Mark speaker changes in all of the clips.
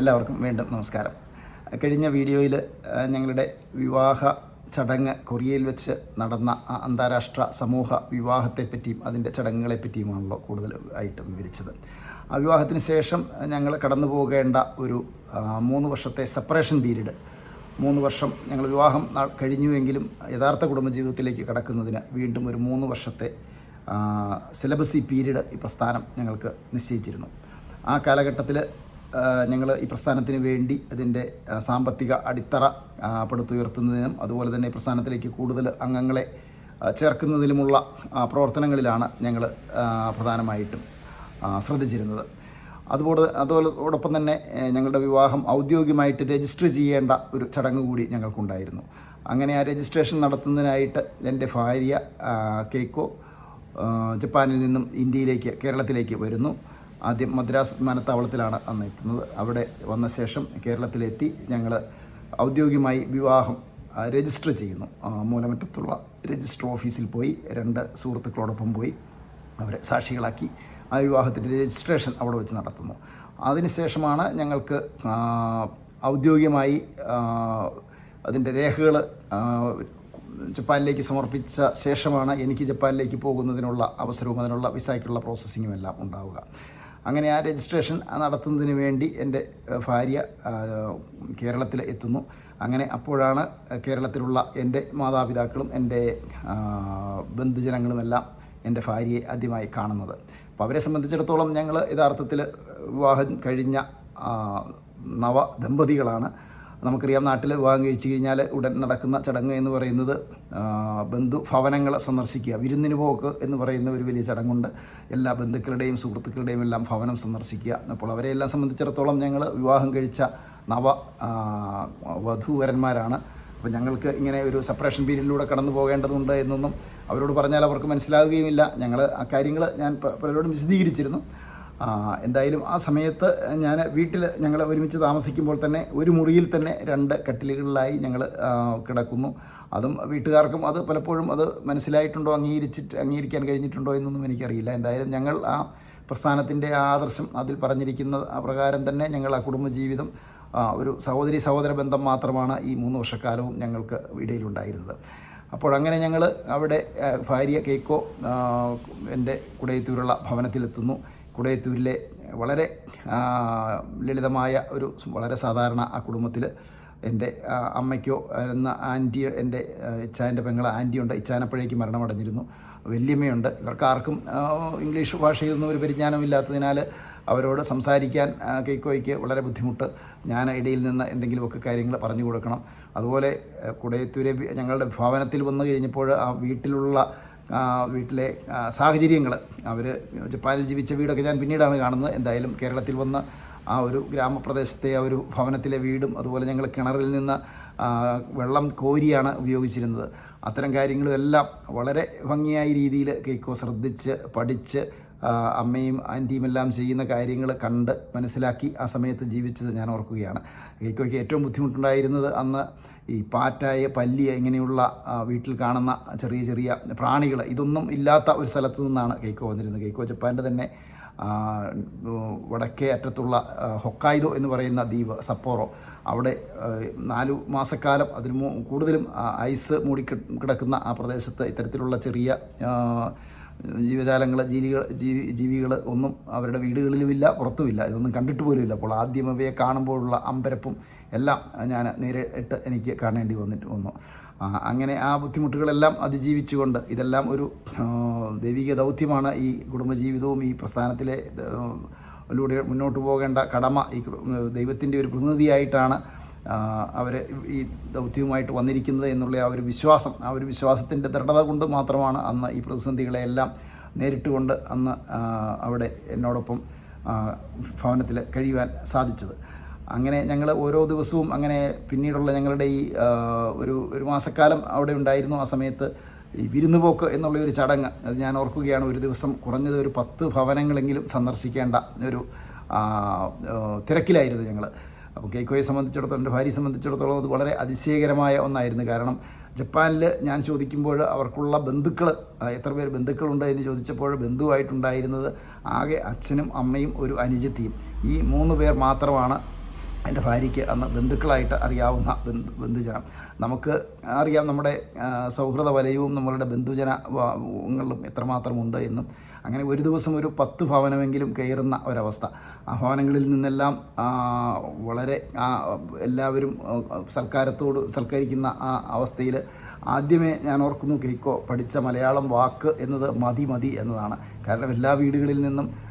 Speaker 1: എല്ലാവർക്കും വീണ്ടും നമസ്കാരം. കഴിഞ്ഞ വീഡിയോയിൽ ഞങ്ങളുടെ വിവാഹ ചടങ്ങ് കൊറിയയിൽ വെച്ച് നടന്ന അന്താരാഷ്ട്ര സമൂഹ വിവാഹത്തെപ്പറ്റിയും അതിന്റെ ചടങ്ങുകളെപ്പറ്റിയുമാണല്ലോ കൂടുതൽ ആയിട്ട് വിവരിച്ചത്. ആ വിവാഹത്തിന് ശേഷം ഞങ്ങൾ കടന്നു പോകേണ്ട ഒരു മൂന്ന് വർഷത്തെ സെപ്പറേഷൻ പീരീഡ് മൂന്ന് വർഷം ഞങ്ങൾ വിവാഹം കഴിഞ്ഞുവെങ്കിലും യഥാർത്ഥ കുടുംബജീവിതത്തിലേക്ക് കടക്കുന്നതിന് വീണ്ടും ഒരു മൂന്ന് വർഷത്തെ സിലബസി പീരീഡ് ഈ പ്രസ്ഥാനം ഞങ്ങൾക്ക് നിശ്ചയിച്ചിരുന്നു. ആ കാലഘട്ടത്തിൽ ഞങ്ങൾ ഈ പ്രസ്ഥാനത്തിന് വേണ്ടി അതിന്റെ സാമ്പത്തിക അടിത്തറ പടുത്തുയർത്തുന്നതിനും അതുപോലെ തന്നെ പ്രസ്ഥാനത്തിലേക്ക് കൂടുതൽ അംഗങ്ങളെ ചേർക്കുന്നതിലുമുള്ള പ്രവർത്തനങ്ങളിലാണ് ഞങ്ങൾ പ്രധാനമായിട്ടും ശ്രദ്ധിച്ചിരുന്നത്. അതുപോലെ അതോടൊപ്പം തന്നെ ഞങ്ങളുടെ വിവാഹം ഔദ്യോഗികമായിട്ട് രജിസ്റ്റർ ചെയ്യേണ്ട ഒരു ചടങ്ങ് കൂടി ഞങ്ങൾക്കുണ്ടായിരുന്നു. അങ്ങനെ ആ രജിസ്ട്രേഷൻ നടത്തുന്നതിനായിട്ട് എന്റെ ഭാര്യ കേക്കോ ജപ്പാനിൽ നിന്നും ഇന്ത്യയിലേക്ക് കേരളത്തിലേക്ക് വരുന്നു. ആദ്യം മദ്രാസ് വിമാനത്താവളത്തിലാണ് അന്ന് എത്തുന്നത്. അവിടെ വന്ന ശേഷം കേരളത്തിലെത്തി ഞങ്ങൾ ഔദ്യോഗികമായി വിവാഹം രജിസ്റ്റർ ചെയ്യുന്നു. മൂലമറ്റത്തുള്ള രജിസ്റ്റർ ഓഫീസിൽ പോയി രണ്ട് സുഹൃത്തുക്കളോടൊപ്പം പോയി അവരെ സാക്ഷികളാക്കി ആ വിവാഹത്തിന്റെ രജിസ്ട്രേഷൻ അവിടെ വെച്ച് നടത്തുന്നു. അതിനുശേഷമാണ് ഞങ്ങൾക്ക് ഔദ്യോഗികമായി അതിന്റെ രേഖകൾ ജപ്പാനിലേക്ക് സമർപ്പിച്ച ശേഷമാണ് എനിക്ക് ജപ്പാനിലേക്ക് പോകുന്നതിനുള്ള അവസരവും അതിനുള്ള വിസയ്ക്കുള്ള പ്രോസസ്സിങ്ങും എല്ലാം ഉണ്ടാവുക. അങ്ങനെ ആ രജിസ്ട്രേഷൻ നടത്തുന്നതിന് വേണ്ടി എന്റെ ഭാര്യ കേരളത്തിൽ എത്തുന്നു. അങ്ങനെ അപ്പോഴാണ് കേരളത്തിലുള്ള എന്റെ മാതാപിതാക്കളും എന്റെ ബന്ധുജനങ്ങളുമെല്ലാം എന്റെ ഭാര്യയെ ആദ്യമായി കാണുന്നത്. അപ്പോൾ അവരെ സംബന്ധിച്ചിടത്തോളം ഞങ്ങൾ യഥാർത്ഥത്തിൽ വിവാഹം കഴിഞ്ഞ നവ ദമ്പതികളാണ് നമുക്കറിയാം നാട്ടിൽ വിവാഹം കഴിച്ചു കഴിഞ്ഞാൽ ഉടൻ നടക്കുന്ന ചടങ്ങ് എന്ന് പറയുന്നത് ബന്ധു ഭവനങ്ങൾ സന്ദർശിക്കുക വിരുന്നിന് പോക്ക് എന്ന് പറയുന്ന ഒരു വലിയ ചടങ്ങുണ്ട്. എല്ലാ ബന്ധുക്കളുടെയും സുഹൃത്തുക്കളുടെയും എല്ലാം ഭവനം സന്ദർശിക്കുക. അപ്പോൾ അവരെ എല്ലാം സംബന്ധിച്ചിടത്തോളം ഞങ്ങൾ വിവാഹം കഴിച്ച നവ വധൂവരന്മാരാണ്. അപ്പോൾ ഞങ്ങൾക്ക് ഇങ്ങനെ ഒരു സെപ്പറേഷൻ പീരീഡിലൂടെ കടന്നു പോകേണ്ടതുണ്ട് എന്നൊന്നും അവരോട് പറഞ്ഞാൽ അവർക്ക് മനസ്സിലാവുകയുമില്ല. ഞങ്ങൾ ആ കാര്യങ്ങൾ ഞാൻ പലരോടും വിശദീകരിച്ചിരുന്നു. എന്തായാലും ആ സമയത്ത് ഞാൻ വീട്ടിൽ ഞങ്ങൾ ഒരുമിച്ച് താമസിക്കുമ്പോൾ തന്നെ ഒരു മുറിയിൽ തന്നെ രണ്ട് കട്ടിലുകളിലായി ഞങ്ങൾ കിടക്കുന്നു. അതും വീട്ടുകാർക്കും അത് പലപ്പോഴും അത് മനസ്സിലായിട്ടുണ്ടോ അംഗീകരിച്ചിട്ട് അംഗീകരിക്കാൻ കഴിഞ്ഞിട്ടുണ്ടോ എന്നൊന്നും എനിക്കറിയില്ല. എന്തായാലും ഞങ്ങൾ ആ പ്രസ്ഥാനത്തിന്റെ ആദർശം അതിൽ പറഞ്ഞിരിക്കുന്ന പ്രകാരം തന്നെ ഞങ്ങൾ ആ കുടുംബജീവിതം ഒരു സഹോദരി സഹോദര ബന്ധം മാത്രമാണ് ഈ മൂന്ന് വർഷക്കാലവും ഞങ്ങൾക്ക് ഇടയിലുണ്ടായിരുന്നത്. അപ്പോൾ അങ്ങനെ ഞങ്ങൾ അവിടെ ഭാര്യ കേക്കോ എന്റെ കുടയത്തൂരുള്ള ഭവനത്തിലെത്തുന്നു. കുടയത്തൂരിലെ വളരെ ലളിതമായ ഒരു വളരെ സാധാരണ ആ കുടുംബത്തിൽ എന്റെ അമ്മയ്ക്കോ എന്ന ആന്റി എന്റെ ഇച്ചാന്റെ പെങ്ങൾ ആന്റിയുണ്ട്. ഇച്ചാനപ്പോഴേക്ക് മരണമടഞ്ഞിരുന്നു. വല്യമ്മയുണ്ട്. ഇവർക്ക് ആർക്കും ഇംഗ്ലീഷ് ഭാഷയൊന്നും ഒരു പരിജ്ഞാനമില്ലാത്തതിനാൽ അവരോട് സംസാരിക്കാൻ കൈക്കോയ്ക്ക് വളരെ ബുദ്ധിമുട്ട്. ഞാൻ ഇടയിൽ നിന്ന് എന്തെങ്കിലുമൊക്കെ കാര്യങ്ങൾ പറഞ്ഞു കൊടുക്കണം. അതുപോലെ കുടയത്തൂരെ ഞങ്ങളുടെ ഭവനത്തിൽ വന്നു കഴിഞ്ഞപ്പോൾ ആ വീട്ടിലുള്ള വീട്ടിലെ സാഹചര്യങ്ങൾ അവർ ജപ്പാനിൽ ജീവിച്ച വീടൊക്കെ ഞാൻ പിന്നീടാണ് കാണുന്നത്. എന്തായാലും കേരളത്തിൽ വന്ന ആ ഒരു ഗ്രാമപ്രദേശത്തെ ആ ഒരു ഭവനത്തിലെ വീടും അതുപോലെ ഞങ്ങൾ കിണറിൽ നിന്ന് വെള്ളം കോരിയാണ് ഉപയോഗിച്ചിരുന്നത്. അത്തരം കാര്യങ്ങളും എല്ലാം വളരെ ഭംഗിയായ രീതിയിൽ കേക്കോ ശ്രദ്ധിച്ച് പഠിച്ച് അമ്മയും ആന്റിയും എല്ലാം ചെയ്യുന്ന കാര്യങ്ങൾ കണ്ട് മനസ്സിലാക്കി ആ സമയത്ത് ജീവിച്ചത് ഞാൻ ഓർക്കുകയാണ്. കേക്കോയ്ക്ക് ഏറ്റവും ബുദ്ധിമുട്ടുണ്ടായിരുന്നത് അന്ന് ഈ പാറ്റായ പല്ലിയ ഇങ്ങനെയുള്ള വീട്ടിൽ കാണുന്ന ചെറിയ ചെറിയ പ്രാണികൾ ഇതൊന്നും ഇല്ലാത്ത ഒരു സ്ഥലത്തു നിന്നാണ് കേക്കോ വന്നിരുന്നത്. കേക്കോ ജപ്പാന്റെ തന്നെ വടക്കേ അറ്റത്തുള്ള ഹൊക്കായിദോ എന്ന് പറയുന്ന ദ്വീപ് സപ്പോറോ അവിടെ നാലു മാസക്കാലം അതിന് കൂടുതലും ഐസ് മൂടി കിടക്കുന്ന ആ പ്രദേശത്ത് ഇത്തരത്തിലുള്ള ചെറിയ ജീവജാലങ്ങൾ ജീവികൾ ജീവി ജീവികൾ ഒന്നും അവരുടെ വീടുകളിലുമില്ല പുറത്തുമില്ല. ഇതൊന്നും കണ്ടിട്ട് പോലുമില്ല. അപ്പോൾ ആദ്യം അവയെ കാണുമ്പോഴുള്ള അമ്പരപ്പും എല്ലാം ഞാൻ നേരിട്ട് എനിക്ക് കാണേണ്ടി വന്നിട്ട് വന്നു. അങ്ങനെ ആ ബുദ്ധിമുട്ടുകളെല്ലാം അതിജീവിച്ചുകൊണ്ട് ഇതെല്ലാം ഒരു ദൈവിക ദൗത്യമാണ് ഈ കുടുംബജീവിതവും ഈ പ്രസ്ഥാനത്തിലെ ലൂടെ മുന്നോട്ട് പോകേണ്ട കടമ. ഈ ദൈവത്തിന്റെ ഒരു പ്രതിനിധിയായിട്ടാണ് അവർ ഈ ദൗത്യവുമായിട്ട് വന്നിരിക്കുന്നത് എന്നുള്ള ആ ഒരു വിശ്വാസം ആ ഒരു വിശ്വാസത്തിന്റെ ദൃഢത കൊണ്ട് മാത്രമാണ് അന്ന് ഈ പ്രതിസന്ധികളെല്ലാം നേരിട്ടുകൊണ്ട് അന്ന് അവിടെ എന്നോടൊപ്പം ഭവനത്തിൽ കഴിയുവാൻ സാധിച്ചത്. അങ്ങനെ ഞങ്ങൾ ഓരോ ദിവസവും അങ്ങനെ പിന്നീടുള്ള ഞങ്ങളുടെ ഈ ഒരു ഒരു മാസക്കാലം അവിടെ ഉണ്ടായിരുന്നു ആ സമയത്ത് ഈ വിരുന്നുപോക്ക് എന്നുള്ള ഒരു ചടങ്ങ്. അത് ഞാൻ ഓർക്കുകയാണ് ഒരു ദിവസം കുറഞ്ഞത് ഒരു പത്ത് ഭവനങ്ങളെങ്കിലും സന്ദർശിക്കേണ്ട ഒരു തിരക്കിലായിരുന്നു ഞങ്ങൾ അപ്പോൾ കേക്കോയെ സംബന്ധിച്ചിടത്തോളം എന്റെ ഭാര്യയെ സംബന്ധിച്ചിടത്തോളം അത് വളരെ അതിശയകരമായ ഒന്നായിരുന്നു. കാരണം ജപ്പാനിൽ ഞാൻ ചോദിക്കുമ്പോൾ അവർക്കുള്ള ബന്ധുക്കൾ എത്ര പേര് ബന്ധുക്കളുണ്ട് എന്ന് ചോദിച്ചപ്പോൾ ബന്ധുവായിട്ടുണ്ടായിരുന്നത് ആകെ അച്ഛനും അമ്മയും ഒരു അനുജത്തിയും ഈ മൂന്ന് പേർ മാത്രമാണ് എന്റെ ഭാര്യയ്ക്ക് അന്ന് ബന്ധുക്കളായിട്ട് അറിയാവുന്ന ബന്ധു ബന്ധുജനം. നമുക്ക് അറിയാം നമ്മുടെ സൗഹൃദ വലയവും നമ്മളുടെ ബന്ധുജന വ- ങ്ങളും എത്രമാത്രമുണ്ട് എന്നും. അങ്ങനെ ഒരു ദിവസം ഒരു പത്ത് ഭവനമെങ്കിലും കയറുന്ന ഒരവസ്ഥ. ആ ഭവനങ്ങളിൽ നിന്നെല്ലാം വളരെ എല്ലാവരും സൽക്കാരത്തോട് സൽക്കരിക്കുന്ന ആ അവസ്ഥയിൽ ആദ്യമേ ഞാൻ ഓർക്കുന്നു കേക്കോ പഠിച്ച മലയാളം വാക്ക് എന്നത് മതി മതി എന്നതാണ്. കാരണം എല്ലാ വീടുകളിൽ നിന്നും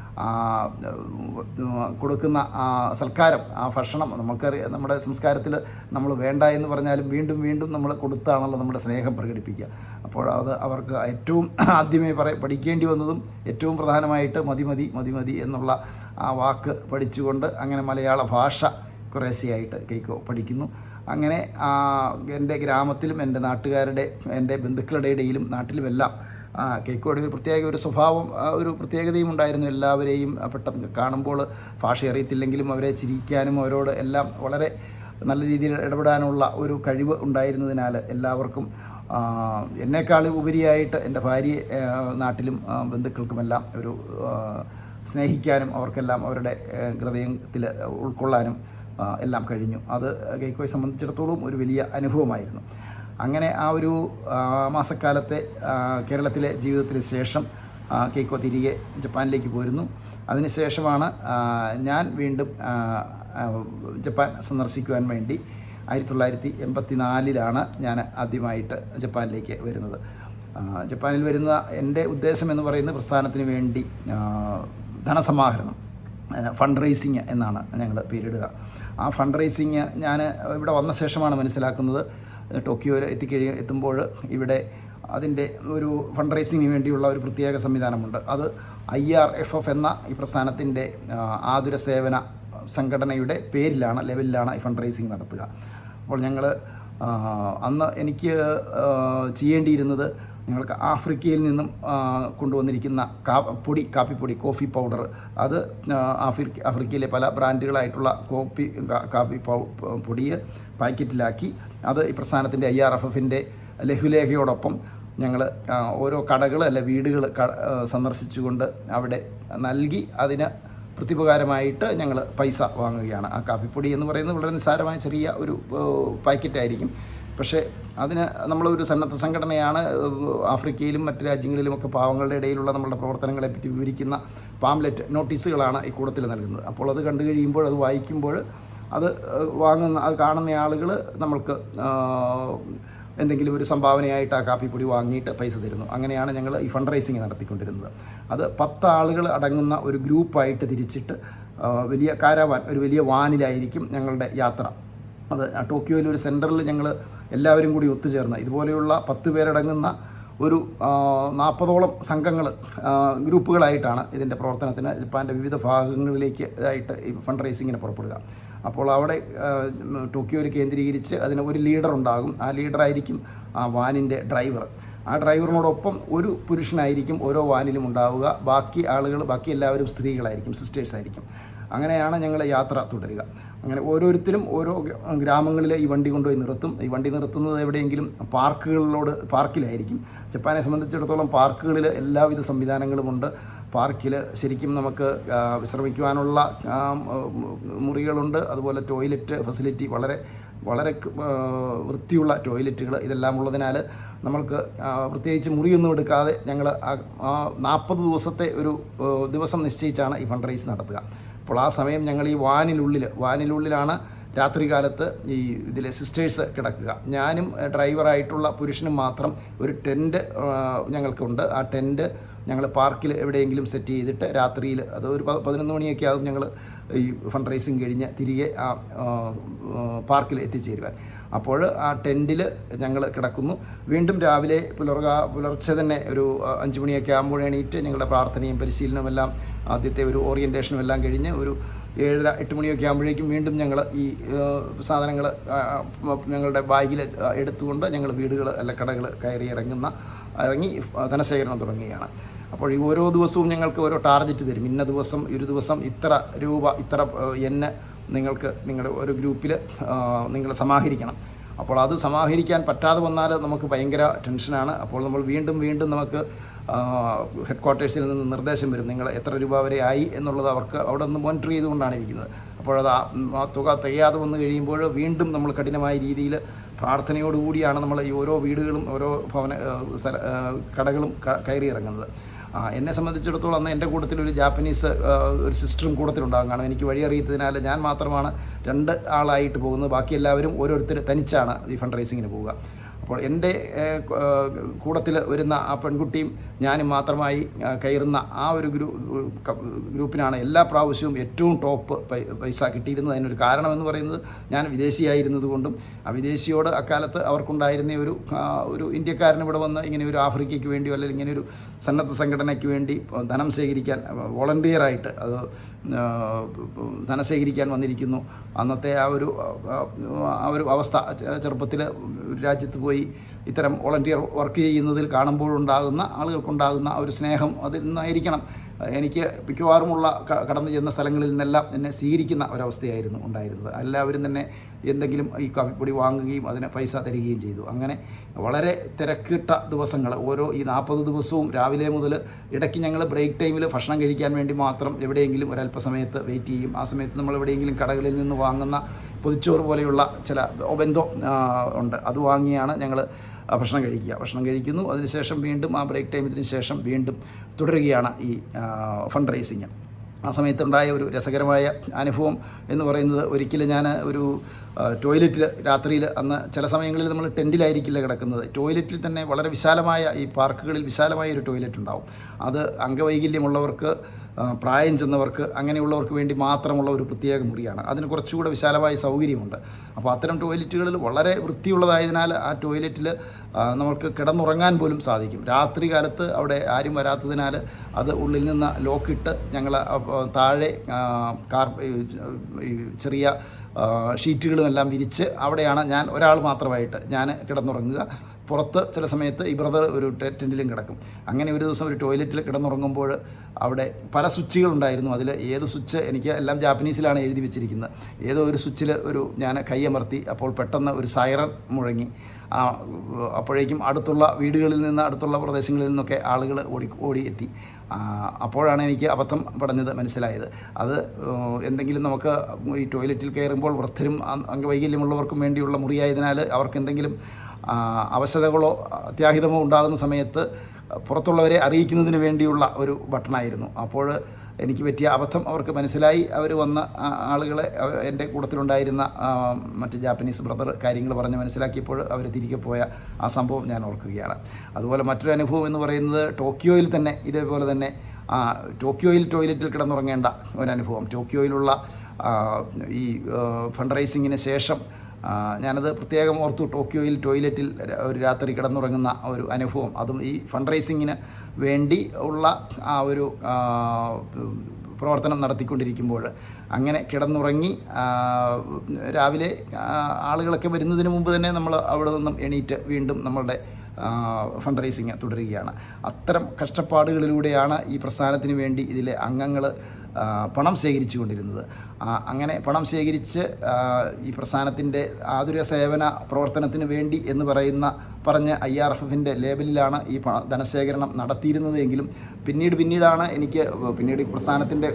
Speaker 1: കൊടുക്കുന്ന സൽക്കാരം ആ ഭക്ഷണം നമുക്കറിയാം നമ്മുടെ സംസ്കാരത്തിൽ നമ്മൾ വേണ്ട എന്ന് പറഞ്ഞാലും വീണ്ടും വീണ്ടും നമ്മൾ കൊടുത്താണല്ലോ നമ്മുടെ സ്നേഹം പ്രകടിപ്പിക്കുക. അപ്പോൾ അത് അവർക്ക് ഏറ്റവും ആദ്യമേ പറ പഠിക്കേണ്ടി വന്നതും ഏറ്റവും പ്രധാനമായിട്ട് മതി മതി മതി മതി എന്നുള്ള ആ വാക്ക് പഠിച്ചുകൊണ്ട് അങ്ങനെ മലയാള ഭാഷ കുറേശ്ശെയായിട്ട് കേക്കോ പഠിക്കുന്നു. അങ്ങനെ എന്റെ ഗ്രാമത്തിലും എന്റെ നാട്ടുകാരുടെ എന്റെ ബന്ധുക്കളുടെ ഇടയിലും നാട്ടിലുമെല്ലാം ആ കേക്കോടി ഒരു പ്രത്യേക ഒരു സ്വഭാവം ഒരു പ്രത്യേകതയും ഉണ്ടായിരുന്നു എല്ലാവരെയും പെട്ടെന്ന് കാണുമ്പോൾ. ഭാഷ അറിയത്തില്ലെങ്കിലും അവരെ ചിരിക്കാനും അവരോട് എല്ലാം വളരെ നല്ല രീതിയിൽ ഇടപെടാനുള്ള ഒരു കഴിവ് ഉണ്ടായിരുന്നതിനാൽ എല്ലാവർക്കും എന്നേക്കാൾ ഉപരിയായിട്ട് എന്റെ ഭാര്യ നാട്ടിലും ബന്ധുക്കൾക്കുമെല്ലാം ഒരു സ്നേഹിക്കാനും അവർക്കെല്ലാം അവരുടെ ഹൃദയത്തിൽ ഉൾക്കൊള്ളാനും എല്ലാം കഴിഞ്ഞു. അത് കേക്കോയെ സംബന്ധിച്ചിടത്തോളം ഒരു വലിയ അനുഭവമായിരുന്നു. അങ്ങനെ ആ ഒരു മാസക്കാലത്തെ കേരളത്തിലെ ജീവിതത്തിന് ശേഷം കേക്കോ തിരികെ ജപ്പാനിലേക്ക് പോരുന്നു. അതിനുശേഷമാണ് ഞാൻ വീണ്ടും ജപ്പാൻ സന്ദർശിക്കുവാൻ വേണ്ടി ആയിരത്തി തൊള്ളായിരത്തി എൺപത്തി നാലിലാണ് ഞാൻ ആദ്യമായിട്ട് ജപ്പാനിലേക്ക് വരുന്നത്. ജപ്പാനിൽ വരുന്ന എന്റെ ഉദ്ദേശം എന്ന് പറയുന്നത് പ്രസ്ഥാനത്തിന് വേണ്ടി ധനസമാഹരണം ഫണ്ട് റേസിങ് എന്നാണ് ഞങ്ങൾ പേരിടുക. ആ ഫണ്ട് റേസിങ് ഞാൻ ഇവിടെ വന്ന ശേഷമാണ് മനസ്സിലാക്കുന്നത്. ടോക്കിയോയിൽ എത്തിക്കഴിയ എത്തുമ്പോൾ ഇവിടെ അതിന്റെ ഒരു ഫണ്ട് റേസിങ്ങിന് വേണ്ടിയുള്ള ഒരു പ്രത്യേക സംവിധാനമുണ്ട്. അത് ഐ ആർ എഫ് എഫ് എന്ന ഈ പ്രസ്ഥാനത്തിന്റെ ആതുര സേവന സംഘടനയുടെ പേരിലാണ് ലെവലിലാണ് ഈ ഫണ്ട് റേസിങ് നടത്തുക. അപ്പോൾ ഞങ്ങൾ അന്ന് എനിക്ക് ചെയ്യേണ്ടിയിരുന്നത് ഞങ്ങൾക്ക് ആഫ്രിക്കയിൽ നിന്നും കൊണ്ടുവന്നിരിക്കുന്ന കാ പൊടി കാപ്പിപ്പൊടി കോഫി പൗഡർ. അത് ആഫ്രിക്ക ആഫ്രിക്കയിലെ പല ബ്രാൻഡുകളായിട്ടുള്ള കോപ്പി കാപ്പി പൊടിയെ പാക്കറ്റിലാക്കി. അത് ഈ പ്രസ്ഥാനത്തിന്റെ ഐ ആർ എഫ് എഫിന്റെ ലഘുലേഖയോടൊപ്പം ഞങ്ങൾ ഓരോ കടകൾ അല്ല വീടുകൾ സന്ദർശിച്ചുകൊണ്ട് അവിടെ നൽകി അതിന് പ്രത്യുപകാരമായിട്ട് ഞങ്ങൾ പൈസ വാങ്ങുകയാണ്. ആ കാപ്പിപ്പൊടി എന്ന് പറയുന്നത് വളരെ നിസ്സാരമായ ചെറിയ ഒരു പാക്കറ്റായിരിക്കും. പക്ഷേ അതിന് നമ്മളൊരു സന്നദ്ധ സംഘടനയാണ് ആഫ്രിക്കയിലും മറ്റ് രാജ്യങ്ങളിലും ഒക്കെ പാവങ്ങളുടെ ഇടയിലുള്ള നമ്മളുടെ പ്രവർത്തനങ്ങളെ പറ്റി വിവരിക്കുന്ന പാംലെറ്റ് നോട്ടീസുകളാണ് ഈ കൂടത്തിൽ നൽകുന്നത്. അപ്പോൾ അത് കണ്ടു കഴിയുമ്പോൾ അത് വായിക്കുമ്പോൾ അത് വാങ്ങുന്ന അത് കാണുന്ന ആളുകൾ നമ്മൾക്ക് എന്തെങ്കിലും ഒരു സംഭാവനയായിട്ട് ആ കാപ്പിപ്പൊടി വാങ്ങിയിട്ട് പൈസ തരുന്നു. അങ്ങനെയാണ് ഞങ്ങൾ ഈ ഫണ്ട് റൈസിങ് നടത്തിക്കൊണ്ടിരുന്നത്. അത് പത്ത് ആളുകൾ അടങ്ങുന്ന ഒരു ഗ്രൂപ്പായിട്ട് തിരിച്ചിട്ട് വലിയ കാരാവാൻ ഒരു വലിയ വാനിലായിരിക്കും ഞങ്ങളുടെ യാത്ര. അത് ആ ടോക്കിയോയിൽ ഒരു സെന്ററിൽ ഞങ്ങൾ എല്ലാവരും കൂടി ഒത്തുചേർന്ന്. ഇതുപോലെയുള്ള പത്ത് പേരടങ്ങുന്ന ഒരു നാൽപ്പതോളം സംഘങ്ങൾ ഗ്രൂപ്പുകളായിട്ടാണ് ഇതിന്റെ പ്രവർത്തനത്തിന് ജപ്പാന്റെ വിവിധ ഭാഗങ്ങളിലേക്ക് ആയിട്ട് ഈ ഫണ്ട് റൈസിങ്ങിന് പുറപ്പെടുക. അപ്പോൾ അവിടെ ടോക്കിയോയിൽ കേന്ദ്രീകരിച്ച് അതിന് ഒരു ലീഡർ ഉണ്ടാകും. ആ ലീഡറായിരിക്കും ആ വാനിന്റെ ഡ്രൈവർ. ആ ഡ്രൈവറിനോടൊപ്പം ഒരു പുരുഷനായിരിക്കും ഓരോ വാനിലും ഉണ്ടാവുക. ബാക്കി ആളുകൾ ബാക്കി എല്ലാവരും സ്ത്രീകളായിരിക്കും സിസ്റ്റേഴ്സ് ആയിരിക്കും അങ്ങനെയാണ് ഞങ്ങൾ യാത്ര തുടരുക. അങ്ങനെ ഓരോരുത്തരും ഓരോ ഗ്രാമങ്ങളിലെ ഈ വണ്ടി കൊണ്ടുപോയി നിർത്തും. ഈ വണ്ടി നിർത്തുന്നത് എവിടെയെങ്കിലും പാർക്കുകളിലോട് പാർക്കിലായിരിക്കും. ജപ്പാനെ സംബന്ധിച്ചിടത്തോളം പാർക്കുകളിൽ എല്ലാവിധ സംവിധാനങ്ങളുമുണ്ട് പാർക്കിൽ ശരിക്കും നമുക്ക് വിശ്രമിക്കുവാനുള്ള മുറികളുണ്ട്. അതുപോലെ ടോയ്ലറ്റ് ഫെസിലിറ്റി വളരെ വളരെ വൃത്തിയുള്ള ടോയ്ലറ്റുകൾ ഇതെല്ലാം ഉള്ളതിനാൽ നമ്മൾക്ക് പ്രത്യേകിച്ച് മുറിയൊന്നും എടുക്കാതെ ഞങ്ങൾ നാൽപ്പത് ദിവസത്തെ ഒരു ദിവസം നിശ്ചയിച്ചാണ് ഈ ഫണ്ട് റൈസ് നടത്തുക. അപ്പോൾ ആ സമയം ഞങ്ങൾ ഈ വാനിനുള്ളിൽ വാനിനുള്ളിലാണ് രാത്രികാലത്ത് ഈ ഇതിലെ സിസ്റ്റേഴ്സ് കിടക്കുക. ഞാനും ഡ്രൈവറായിട്ടുള്ള പുരുഷനും മാത്രം ഒരു ടെന്റ് ഞങ്ങൾക്കുണ്ട്. ആ ടെന്റ് ഞങ്ങൾ പാർക്കിൽ എവിടെയെങ്കിലും സെറ്റ് ചെയ്തിട്ട് രാത്രിയിൽ അത് ഒരു പതിനൊന്ന് മണിയൊക്കെ ആകും ഞങ്ങൾ ഈ ഫണ്ട് റൈസിങ് കഴിഞ്ഞ് തിരികെ ആ പാർക്കിൽ എത്തിച്ചേരുവാൻ. അപ്പോൾ ആ ടെന്റിൽ ഞങ്ങൾ കിടക്കുന്നു. വീണ്ടും രാവിലെ പുലർക പുലർച്ചെ തന്നെ ഒരു അഞ്ച് മണിയൊക്കെ ആകുമ്പോൾ എണീറ്റ് ഞങ്ങളുടെ പ്രാർത്ഥനയും പരിശീലനവും എല്ലാം ആദ്യത്തെ ഒരു ഓറിയന്റേഷനും എല്ലാം കഴിഞ്ഞ് ഒരു ഏഴര എട്ട് മണിയൊക്കെ ആകുമ്പോഴേക്കും വീണ്ടും ഞങ്ങൾ ഈ സാധനങ്ങൾ ഞങ്ങളുടെ ബാഗിൽ എടുത്തുകൊണ്ട് ഞങ്ങൾ വീടുകൾ അല്ല കടകൾ കയറി ഇറങ്ങുന്ന ഇറങ്ങി ധനശേഖരണം തുടങ്ങുകയാണ്. അപ്പോൾ ഈ ഓരോ ദിവസവും ഞങ്ങൾക്ക് ഓരോ ടാർഗറ്റ് തരും. ഇന്ന ദിവസം ഒരു ദിവസം ഇത്ര രൂപ ഇത്ര എന്നെ നിങ്ങൾക്ക് നിങ്ങളുടെ ഒരു ഗ്രൂപ്പിൽ നിങ്ങൾ സമാഹരിക്കണം. അപ്പോൾ അത് സമാഹരിക്കാൻ പറ്റാതെ വന്നാൽ നമുക്ക് ഭയങ്കര ടെൻഷനാണ്. അപ്പോൾ നമ്മൾ വീണ്ടും വീണ്ടും നമുക്ക് ഹെഡ് ക്വാർട്ടേഴ്സിൽ നിന്ന് നിർദ്ദേശം വരും. നിങ്ങൾ എത്ര രൂപ വരെ ആയി എന്നുള്ളത് അവർക്ക് അവിടെ നിന്ന് മോണിറ്റർ ചെയ്തുകൊണ്ടാണ് ഇരിക്കുന്നത്. അപ്പോഴത് ആ തുക തികയാതെ വന്നു കഴിയുമ്പോൾ വീണ്ടും നമ്മൾ കഠിനമായ രീതിയിൽ പ്രാർത്ഥനയോടുകൂടിയാണ് നമ്മൾ ഈ ഓരോ വീടുകളും ഓരോ ഭവന കടകളും കയറി ഇറങ്ങുന്നത്. എന്നെ സംബന്ധിച്ചിടത്തോളം അന്ന് എന്റെ കൂട്ടത്തിൽ ഒരു ജാപ്പനീസ് ഒരു സിസ്റ്ററും കൂട്ടത്തിലുണ്ടാകും കാരണം എനിക്ക് വഴി അറിയത്തതിനാൽ ഞാൻ മാത്രമാണ് രണ്ട് ആളായിട്ട് പോകുന്നത്. ബാക്കി എല്ലാവരും ഓരോരുത്തർ തനിച്ചാണ് ഈ ഫണ്ട് റൈസിങ്ങിന് പോവുക. അപ്പോൾ എന്റെ കൂടത്തിൽ വരുന്ന ആ പെൺകുട്ടിയും ഞാനും മാത്രമായി കയറുന്ന ആ ഒരു ഗ്രൂ ഗ്രൂപ്പിനാണ് എല്ലാ പ്രാവശ്യവും ഏറ്റവും ടോപ്പ് പൈസ കിട്ടിയിരുന്നത്. അതിനൊരു കാരണമെന്ന് പറയുന്നത് ഞാൻ വിദേശിയായിരുന്നത് കൊണ്ടും ആ വിദേശിയോട് അക്കാലത്ത് അവർക്കുണ്ടായിരുന്ന ഒരു ഒരു ഇന്ത്യക്കാരൻ ഇവിടെ വന്ന് ഇങ്ങനെ ഒരു ആഫ്രിക്കയ്ക്ക് വേണ്ടിയോ അല്ലെങ്കിൽ ഇങ്ങനെ ഒരു സന്നദ്ധ സംഘടനയ്ക്ക് വേണ്ടി ധനം ശേഖരിക്കാൻ വോളണ്ടിയറായിട്ട് അത് ധനം ശേഖരിക്കാൻ വന്നിരിക്കുന്നു. അന്നത്തെ ആ ഒരു ആ ഒരു അവസ്ഥ ചെറുപ്പത്തിൽ രാജ്യത്ത് പോയി ഇത്തരം വോളണ്ടിയർ വർക്ക് ചെയ്യുന്നതിൽ കാണുമ്പോഴുണ്ടാകുന്ന ആളുകൾക്കുണ്ടാകുന്ന ഒരു സ്നേഹം അതിൽ നിന്നായിരിക്കണം എനിക്ക് മിക്കവാറുമുള്ള കടന്നു ചെന്ന സ്ഥലങ്ങളിൽ നിന്നെല്ലാം എന്നെ സ്വീകരിക്കുന്ന ഒരവസ്ഥയായിരുന്നു ഉണ്ടായിരുന്നത്. എല്ലാവരും തന്നെ എന്തെങ്കിലും ഈ കാപ്പിപ്പൊടി വാങ്ങുകയും അതിന് പൈസ തരികയും ചെയ്തു. അങ്ങനെ വളരെ തിരക്കിട്ട ദിവസങ്ങൾ ഓരോ ഈ നാൽപ്പത് ദിവസവും രാവിലെ മുതൽ ഇടയ്ക്ക് ഞങ്ങൾ ബ്രേക്ക് ടൈമിൽ ഭക്ഷണം കഴിക്കാൻ വേണ്ടി മാത്രം എവിടെയെങ്കിലും ഒരല്പസമയത്ത് വെയിറ്റ് ചെയ്യും. ആ സമയത്ത് നമ്മൾ എവിടെയെങ്കിലും കടകളിൽ നിന്ന് വാങ്ങുന്ന പൊതിച്ചോറ് പോലെയുള്ള ചില ഒബെന്തോ ഉണ്ട്. അത് വാങ്ങിയാണ് ഞങ്ങൾ ഭക്ഷണം കഴിക്കുക. ഭക്ഷണം കഴിക്കുന്നു. അതിനുശേഷം വീണ്ടും ആ ബ്രേക്ക് ടൈമിന് ശേഷം വീണ്ടും തുടരുകയാണ് ഈ ഫണ്ട് റേസിങ് ആ സമയത്തുണ്ടായ ഒരു രസകരമായ അനുഭവം എന്ന് പറയുന്നത് ഒരിക്കലും ഞാൻ ഒരു ടോയ്ലറ്റിൽ രാത്രിയിൽ അന്ന് ചില സമയങ്ങളിൽ നമ്മൾ ടെന്റിലായിരിക്കില്ല കിടക്കുന്നത്. ടോയ്ലറ്റിൽ തന്നെ വളരെ വിശാലമായ ഈ പാർക്കുകളിൽ വിശാലമായ ഒരു ടോയ്ലറ്റ് ഉണ്ടാവും. അത് അംഗവൈകല്യമുള്ളവർക്ക് പ്രായം ചെന്നവർക്ക് അങ്ങനെയുള്ളവർക്ക് വേണ്ടി മാത്രമുള്ള ഒരു പ്രത്യേക മുറിയാണ്. അതിന് കുറച്ചുകൂടെ വിശാലമായ സൗകര്യമുണ്ട്. അപ്പോൾ അത്തരം ടോയ്ലറ്റുകളിൽ വളരെ വൃത്തിയുള്ളതായതിനാൽ ആ ടോയ്ലറ്റിൽ നമുക്ക് കിടന്നുറങ്ങാൻ പോലും സാധിക്കും. രാത്രി കാലത്ത് അവിടെ ആരും വരാത്തതിനാൽ അത് ഉള്ളിൽ നിന്ന് ലോക്കിട്ട് ഞങ്ങൾ താഴെ കാർ ചെറിയ ഷീറ്റുകളുമെല്ലാം വിരിച്ച് അവിടെയാണ് ഞാൻ ഒരാൾ മാത്രമായിട്ട് ഞാൻ കിടന്നുറങ്ങുക. പുറത്ത് ചില സമയത്ത് ഈ ബ്രദർ ഒരു ടെന്റിലും കിടക്കും. അങ്ങനെ ഒരു ദിവസം ഒരു ടോയ്ലറ്റിൽ കിടന്നുറങ്ങുമ്പോൾ അവിടെ പല സ്വിച്ചുകളുണ്ടായിരുന്നു. അതിൽ ഏത് സ്വിച്ച് എനിക്ക് എല്ലാം ജാപ്പനീസിലാണ് എഴുതി വെച്ചിരിക്കുന്നത്. ഏതോ ഒരു സ്വിച്ചിൽ ഒരു ഞാൻ കൈയമർത്തി അപ്പോൾ പെട്ടെന്ന് ഒരു സൈറൻ മുഴങ്ങി. അപ്പോഴേക്കും അടുത്തുള്ള വീടുകളിൽ നിന്ന് അടുത്തുള്ള പ്രദേശങ്ങളിൽ നിന്നൊക്കെ ആളുകൾ ഓടി ഓടിയെത്തി അപ്പോഴാണ് എനിക്ക് അബദ്ധം പടഞ്ഞത് മനസ്സിലായത്. അത് എന്തെങ്കിലും നമുക്ക് ഈ ടോയ്ലറ്റിൽ കയറുമ്പോൾ വൃദ്ധരും അംഗവൈകല്യമുള്ളവർക്കും വേണ്ടിയുള്ള മുറിയായതിനാൽ അവർക്ക് എന്തെങ്കിലും അവശതകളോ അത്യാഹിതമോ ഉണ്ടാകുന്ന സമയത്ത് പുറത്തുള്ളവരെ അറിയിക്കുന്നതിന് വേണ്ടിയുള്ള ഒരു ബട്ടണായിരുന്നു. അപ്പോൾ എനിക്ക് പറ്റിയ അബദ്ധം അവർക്ക് മനസ്സിലായി. അവർ വന്ന ആളുകളെ എന്റെ കൂട്ടത്തിലുണ്ടായിരുന്ന മറ്റ് ജാപ്പനീസ് ബ്രദർ കാര്യങ്ങൾ പറഞ്ഞ് മനസ്സിലാക്കിയപ്പോൾ അവർ തിരികെ പോയ ആ സംഭവം ഞാൻ ഓർക്കുകയാണ്. അതുപോലെ മറ്റൊരു അനുഭവം എന്ന് പറയുന്നത് ടോക്കിയോയിൽ തന്നെ ഇതേപോലെ തന്നെ ടോക്കിയോയിൽ ടോയ്ലറ്റിൽ കിടന്നുറങ്ങേണ്ട ഒരനുഭവം ടോക്കിയോയിലുള്ള ഈ ഫണ്ട് റൈസിങ്ങിന് ശേഷം ഞാനത് പ്രത്യേകം ഓർത്തു ടോക്കിയോയിൽ ടോയ്ലറ്റിൽ ഒരു രാത്രി കിടന്നുറങ്ങുന്ന ഒരു അനുഭവം. അതും ഈ ഫണ്ട് റൈസിങ്ങിന് വേണ്ടി ഉള്ള ആ ഒരു പ്രവർത്തനം നടത്തിക്കൊണ്ടിരിക്കുമ്പോൾ അങ്ങനെ കിടന്നുറങ്ങി രാവിലെ ആളുകളൊക്കെ വരുന്നതിന് മുമ്പ് തന്നെ നമ്മൾ അവിടെ നിന്നും എണീറ്റ് വീണ്ടും നമ്മളുടെ ഫണ്ട് റൈസിങ് തുടരുകയാണ്. അത്തരം കഷ്ടപ്പാടുകളിലൂടെയാണ് ഈ പ്രസ്ഥാനത്തിന് വേണ്ടി ഇതിലെ അംഗങ്ങൾ പണം ശേഖരിച്ചു കൊണ്ടിരുന്നത് അങ്ങനെ പണം ശേഖരിച്ച് ഈ പ്രസ്ഥാനത്തിന്റെ ആതുര സേവന പ്രവർത്തനത്തിന് വേണ്ടി എന്ന് പറയുന്ന പറഞ്ഞ ഐ ആർ എഫിന്റെ ലേബലിലാണ് ഈ പണ ധനശേഖരണം നടത്തിയിരുന്നത് എങ്കിലും പിന്നീട് പിന്നീടാണ് എനിക്ക് പിന്നീട് പ്രസ്ഥാനത്തിന്റെ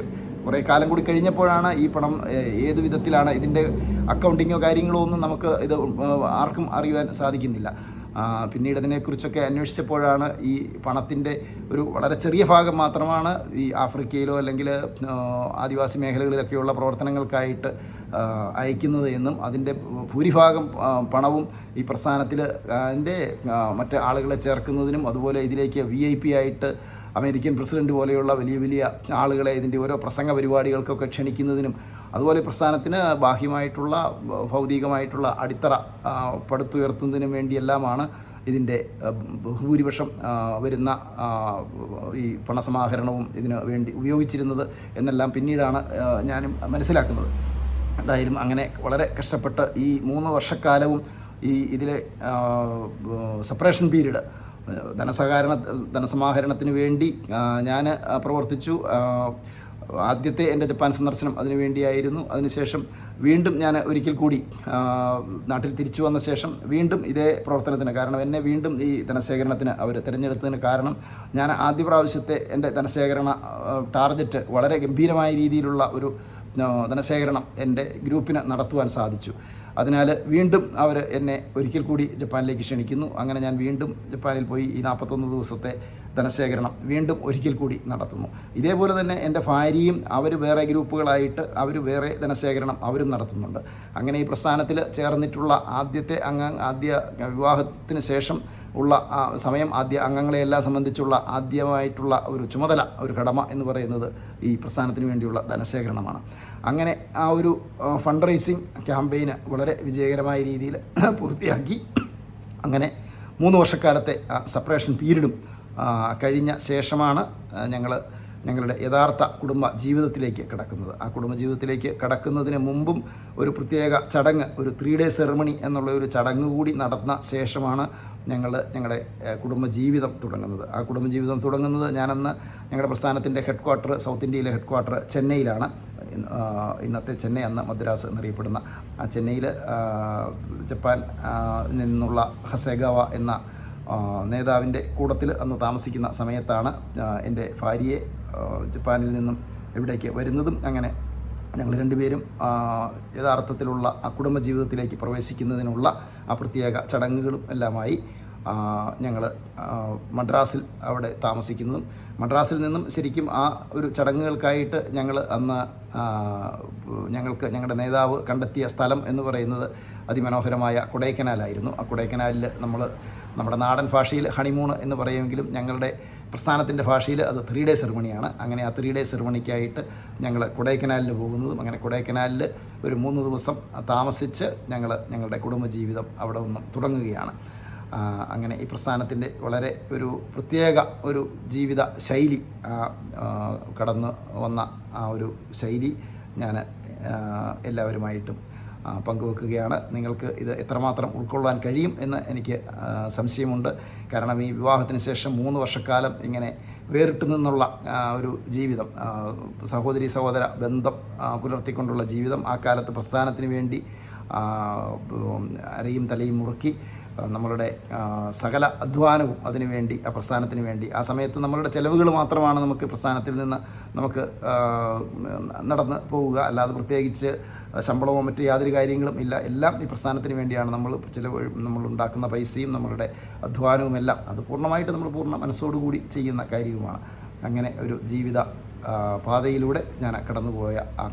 Speaker 1: കുറേ കാലം കൂടി കഴിഞ്ഞപ്പോഴാണ് ഈ പണം ഏത് വിധത്തിലാണ് ഇതിന്റെ അക്കൗണ്ടിങ്ങോ കാര്യങ്ങളോ ഒന്നും നമുക്ക് ഇത് ആർക്കും അറിയുവാൻ സാധിക്കുന്നില്ല. പിന്നീട് അതിനെക്കുറിച്ചൊക്കെ അന്വേഷിച്ചപ്പോഴാണ് ഈ പണത്തിന്റെ ഒരു വളരെ ചെറിയ ഭാഗം മാത്രമാണ് ഈ ആഫ്രിക്കയിലോ അല്ലെങ്കിൽ ആദിവാസി മേഖലകളിലൊക്കെയുള്ള പ്രവർത്തനങ്ങൾക്കായിട്ട് അയക്കുന്നത് എന്നും അതിന്റെ ഭൂരിഭാഗം പണവും ഈ പ്രസ്ഥാനത്തിൽ അതിന്റെ മറ്റ് ആളുകളെ ചേർക്കുന്നതിനും അതുപോലെ ഇതിലേക്ക് വി ഐ പി ആയിട്ട് അമേരിക്കൻ പ്രസിഡന്റ് പോലെയുള്ള വലിയ വലിയ ആളുകളെ ഇതിന്റെ ഓരോ പ്രസംഗ പരിപാടികൾക്കൊക്കെ ക്ഷണിക്കുന്നതിനും അതുപോലെ പ്രസ്ഥാനത്തിന് ബാഹ്യമായിട്ടുള്ള ഭൗതികമായിട്ടുള്ള അടിത്തറ പടുത്തുയർത്തുന്നതിനും വേണ്ടിയെല്ലാമാണ് ഇതിന്റെ ബഹുഭൂരിപക്ഷം വരുന്ന ഈ പണസമാഹരണവും ഇതിന് വേണ്ടി ഉപയോഗിച്ചിരുന്നത് എന്നെല്ലാം പിന്നീടാണ് ഞാനും മനസ്സിലാക്കുന്നത്. എന്തായാലും അങ്ങനെ വളരെ കഷ്ടപ്പെട്ട് ഈ മൂന്ന് വർഷക്കാലവും ഈ ഇതിലെ സെപ്പറേഷൻ പീരീഡ് ധനസഹകരണ ധനസമാഹരണത്തിന് വേണ്ടി ഞാൻ പ്രവർത്തിച്ചു. ആദ്യത്തെ എന്റെ ജപ്പാൻ സന്ദർശനം അതിനു വേണ്ടിയായിരുന്നു. അതിനുശേഷം വീണ്ടും ഞാൻ ഒരിക്കൽ കൂടി നാട്ടിൽ തിരിച്ചു വന്ന ശേഷം വീണ്ടും ഇതേ പ്രവർത്തനത്തിന് കാരണം എന്നെ വീണ്ടും ഈ ധനശേഖരണത്തിന് അവർ തിരഞ്ഞെടുത്തതിന് കാരണം ഞാൻ ആദ്യ പ്രാവശ്യത്തെ എന്റെ ധനശേഖരണ ടാർഗറ്റ് വളരെ ഗംഭീരമായ രീതിയിലുള്ള ഒരു ധനശേഖരണം എന്റെ ഗ്രൂപ്പിന് നടത്തുവാൻ സാധിച്ചു. അതിനാൽ വീണ്ടും അവർ എന്നെ ഒരിക്കൽ കൂടി ജപ്പാനിലേക്ക് ക്ഷണിക്കുന്നു. അങ്ങനെ ഞാൻ വീണ്ടും ജപ്പാനിൽ പോയി ഈ നാൽപ്പത്തൊന്ന് ദിവസത്തെ ധനശേഖരണം വീണ്ടും ഒരിക്കൽ കൂടി നടത്തുന്നു. ഇതേപോലെ തന്നെ എന്റെ ഭാര്യയും അവർ വേറെ ഗ്രൂപ്പുകളായിട്ട് അവർ വേറെ ധനശേഖരണം അവരും നടത്തുന്നുണ്ട്. അങ്ങനെ ഈ പ്രസ്ഥാനത്തിൽ ചേർന്നിട്ടുള്ള ആദ്യത്തെ അംഗ ആദ്യ വിവാഹത്തിന് ശേഷം ഉള്ള സമയം ആദ്യ അംഗങ്ങളെയെല്ലാം സംബന്ധിച്ചുള്ള ആദ്യമായിട്ടുള്ള ഒരു ചുമതല ഒരു കടമ എന്ന് പറയുന്നത് ഈ പ്രസ്ഥാനത്തിന് വേണ്ടിയുള്ള ധനശേഖരണമാണ്. അങ്ങനെ ആ ഒരു ഫണ്ട് റൈസിങ് ക്യാമ്പയിന് വളരെ വിജയകരമായ രീതിയിൽ പൂർത്തിയാക്കി. അങ്ങനെ മൂന്ന് വർഷക്കാലത്തെ സെപ്പറേഷൻ പീരീഡും കഴിഞ്ഞ ശേഷമാണ് ഞങ്ങൾ ഞങ്ങളുടെ യഥാർത്ഥ കുടുംബ ജീവിതത്തിലേക്ക് കിടക്കുന്നത്. ആ കുടുംബ ജീവിതത്തിലേക്ക് കടക്കുന്നതിന് മുമ്പും ഒരു പ്രത്യേക ചടങ്ങ് ഒരു ത്രീ ഡേ സെറമണി എന്നുള്ള ഒരു ചടങ്ങ് കൂടി നടന്ന ശേഷമാണ് ഞങ്ങൾ ഞങ്ങളുടെ കുടുംബജീവിതം തുടങ്ങുന്നത്. ആ കുടുംബജീവിതം തുടങ്ങുന്നത് ഞാനന്ന് ഞങ്ങളുടെ പ്രസ്ഥാനത്തിന്റെ head quarter south India head quarter ചെന്നൈയിലാണ് ഇന്നത്തെ ചെന്നൈ അന്ന് മദ്രാസ് എന്നറിയപ്പെടുന്ന ആ ചെന്നൈയിൽ ജപ്പാൻ നിന്നുള്ള ഹസേഗാവ എന്ന നേതാവിന്റെ കൂടത്തിൽ അന്ന് താമസിക്കുന്ന സമയത്താണ് എന്റെ ഭാര്യയെ ജപ്പാനിൽ നിന്നും ഇവിടേക്ക് വരുന്നതും അങ്ങനെ ഞങ്ങൾ രണ്ടുപേരും യഥാർത്ഥത്തിലുള്ള ആ കുടുംബ ജീവിതത്തിലേക്ക് പ്രവേശിക്കുന്നതിനുള്ള ആ പ്രത്യേക ചടങ്ങുകളും എല്ലാമായി ഞങ്ങൾ മദ്രാസിൽ അവിടെ താമസിക്കുന്നതും മദ്രാസിൽ നിന്നും ശരിക്കും ആ ഒരു ചടങ്ങുകൾക്കായിട്ട് ഞങ്ങൾ അന്ന് ഞങ്ങൾക്ക് ഞങ്ങളുടെ നേതാവ് കണ്ടെത്തിയ സ്ഥലം എന്ന് പറയുന്നത് അതിമനോഹരമായ കൊടൈക്കനാലായിരുന്നു. ആ കൊടൈക്കനാലിൽ നമ്മൾ നമ്മുടെ നാടൻ ഭാഷയിൽ ഹണിമൂൺ എന്ന് പറയുമെങ്കിലും ഞങ്ങളുടെ പ്രസ്ഥാനത്തിന്റെ ഭാഷയിൽ അത് ത്രീ ഡേ സെറമണിയാണ് അങ്ങനെ ആ ത്രീ ഡേ സെറമണിക്കായിട്ട് ഞങ്ങൾ കൊടൈക്കനാലിന് പോകുന്നതും അങ്ങനെ കൊടൈക്കനാലിൽ ഒരു മൂന്ന് ദിവസം താമസിച്ച് ഞങ്ങൾ ഞങ്ങളുടെ കുടുംബജീവിതം അവിടെ ഒന്ന് തുടങ്ങുകയാണ്. അങ്ങനെ ഈ പ്രസ്ഥാനത്തിന്റെ വളരെ ഒരു പ്രത്യേക ഒരു ജീവിത ശൈലി കടന്നു വന്ന ആ ഒരു ശൈലി ഞാൻ എല്ലാവരുമായിട്ടും പങ്കുവെക്കുകയാണ്. നിങ്ങൾക്ക് ഇത് എത്രമാത്രം ഉൾക്കൊള്ളാൻ കഴിയും എന്ന് എനിക്ക് സംശയമുണ്ട്. കാരണം ഈ വിവാഹത്തിന് ശേഷം മൂന്ന് വർഷക്കാലം ഇങ്ങനെ വേറിട്ട് നിന്നുള്ള ഒരു ജീവിതം സഹോദരി സഹോദര ബന്ധം പുലർത്തിക്കൊണ്ടുള്ള ജീവിതം ആ കാലത്ത് പ്രസ്ഥാനത്തിന് വേണ്ടി അരയും തലയും മുറുക്കി നമ്മളുടെ സകല അധ്വാനവും അതിനുവേണ്ടി ആ പ്രസ്ഥാനത്തിന് വേണ്ടി. ആ സമയത്ത് നമ്മളുടെ ചിലവുകൾ മാത്രമാണ് നമുക്ക് പ്രസ്ഥാനത്തിൽ നിന്ന് നമുക്ക് നടന്ന് പോവുക. അല്ലാതെ പ്രത്യേകിച്ച് ശമ്പളമോ മറ്റു യാതൊരു കാര്യങ്ങളും ഇല്ല. എല്ലാം ഈ പ്രസ്ഥാനത്തിന് വേണ്ടിയാണ് നമ്മൾ ചിലവ് നമ്മൾ ഉണ്ടാക്കുന്ന പൈസയും നമ്മളുടെ അധ്വാനവും എല്ലാം അത് പൂർണമായിട്ട് നമ്മൾ പൂർണ മനസ്സോടുകൂടി ചെയ്യുന്ന കാര്യവുമാണ്. അങ്ങനെ ഒരു ജീവിത പാതയിലൂടെ ഞാൻ കടന്നുപോയ ആ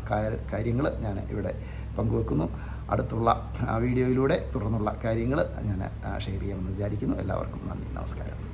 Speaker 1: കാര്യങ്ങൾ ഞാൻ ഇവിടെ പങ്കുവെക്കുന്നു. അടുത്തുള്ള വീഡിയോയിലൂടെ തുടർന്നുള്ള കാര്യങ്ങൾ ഞാൻ ഷെയർ ചെയ്യാമെന്ന് വിചാരിക്കുന്നു. എല്ലാവർക്കും നന്ദി നമസ്കാരം.